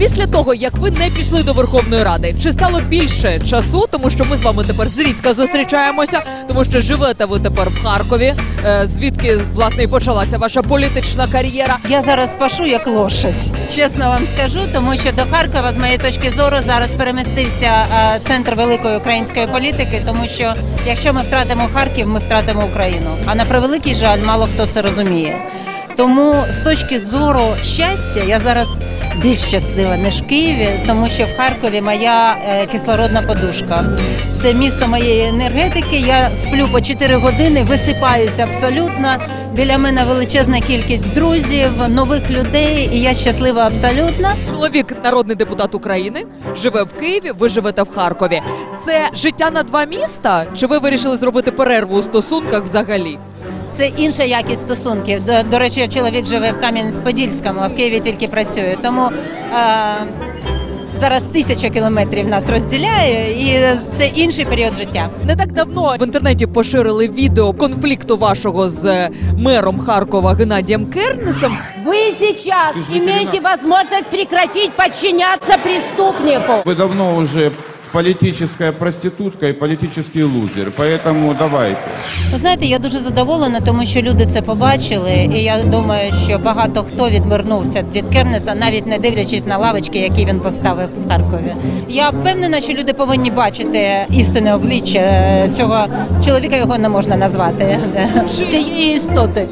Після того, як ви не пішли до Верховної Ради, чи стало більше часу, тому що ми з вами тепер зрідка зустрічаємося, тому що живете ви тепер в Харкові, е, звідки власне і почалася ваша політична кар'єра. Я зараз пашу як лошадь. Чесно вам скажу, тому що до Харкова, з моєї точки зору, зараз перемістився е, центр великої української політики, тому що якщо ми втратимо Харків, ми втратимо Україну. А на превеликий жаль, мало хто це розуміє. Тому з точки зору щастя, я зараз більш щаслива ніж в Києві, тому що в Харкові моя е, кислородна подушка. Це місто моєї енергетики. Я сплю по 4 години, висипаюся абсолютно. Біля мене величезна кількість друзів, нових людей, і я щаслива абсолютно. Чоловік, народний депутат України, живе в Києві. Ви живете в Харкові. Це життя на два міста? Чи ви вирішили зробити перерву у стосунках взагалі? Це інша якість стосунків. До, до речі, чоловік живе в Кам'янець-Подільському, а в Києві тільки працює. Тому е, зараз тисяча кілометрів нас розділяє, і це інший період життя. Не так давно в інтернеті поширили відео конфлікту вашого з е, мером Харкова Геннадієм Кернесом. Вы сейчас Ты же не имеете виноват. возможность прекратить подчиняться преступнику. Вы давно уже политическая проститутка и политический лузер, поэтому давайте. Ви знаєте, я дуже задоволена, тому що люди це побачили, і я думаю, що багато хто відвернувся від Кернеса, навіть не дивлячись на лавочки, які він поставив в Харкові. Я впевнена, що люди повинні бачити істинне обличчя цього чоловіка. Його не можна назвати цієї істоти.